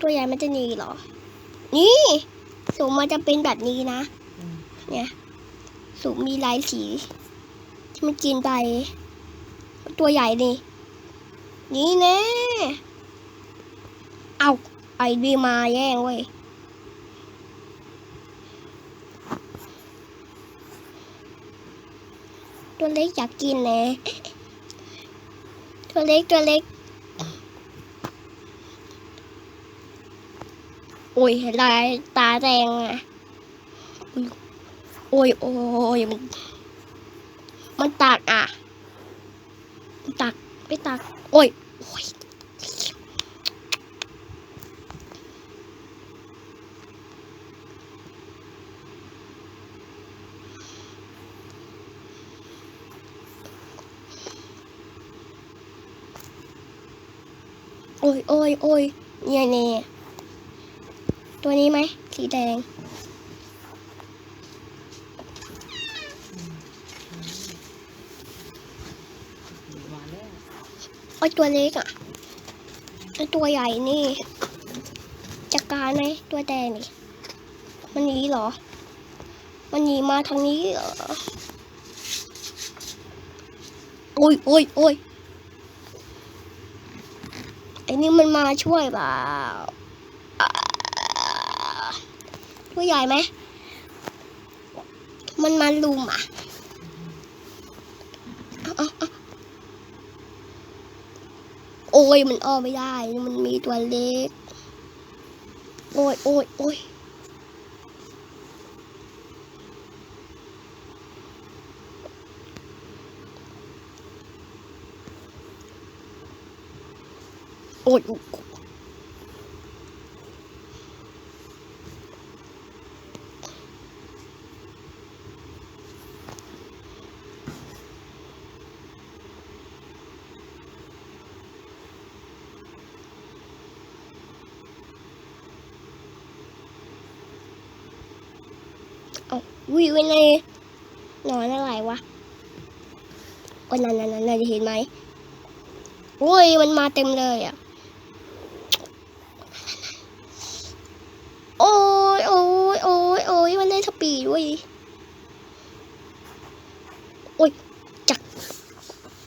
ตัวใหญ่มันจะหนีเหรอ นี่สูงมันจะเป็นแบบนี้นะ เนี่ยสูงมีลายสีที่มันกินไป ตัวใหญ่นี่ นี่แน่เอาไอดีมาแย่งเว้ยตัวเล็กอยากกินแน่ตัวเล็กตัวเล็ก อ้ยลายตาแดงอะโอ้ยโอ้ยมันมันตักอะมันตักไม่ตักโอ้ยโอ้ยโอ้ยโอ้ยโอ้ยเนี่ยเนี่ย ตัวนี้ไหม สีแดง ไอตัวเล็กอะไอตัวใหญ่นี่ จัดการไหมตัวแดงนี่ มันหนีเหรอ มันหนีมาทางนี้เหรอโอ้ยโอ้ยโอ้ยไอ้นี่มันมาช่วยเปล่า ตัวใหญ่ไหม มันมาลุมอะโอ้ยมันอ้อไม่ได้ มันมีตัวเล็ก โอ้ยโอ้ยโอ้ยโอ้ย เอาวิวในนอนอะไรวะโอ้นั่นนั่นนั่นจะเห็นไหมโอ้ยมันมาเต็มเลยอะโอ้ยโอ้ยโอ้ยโอ้ยมันได้สปีดด้วยโอ้ย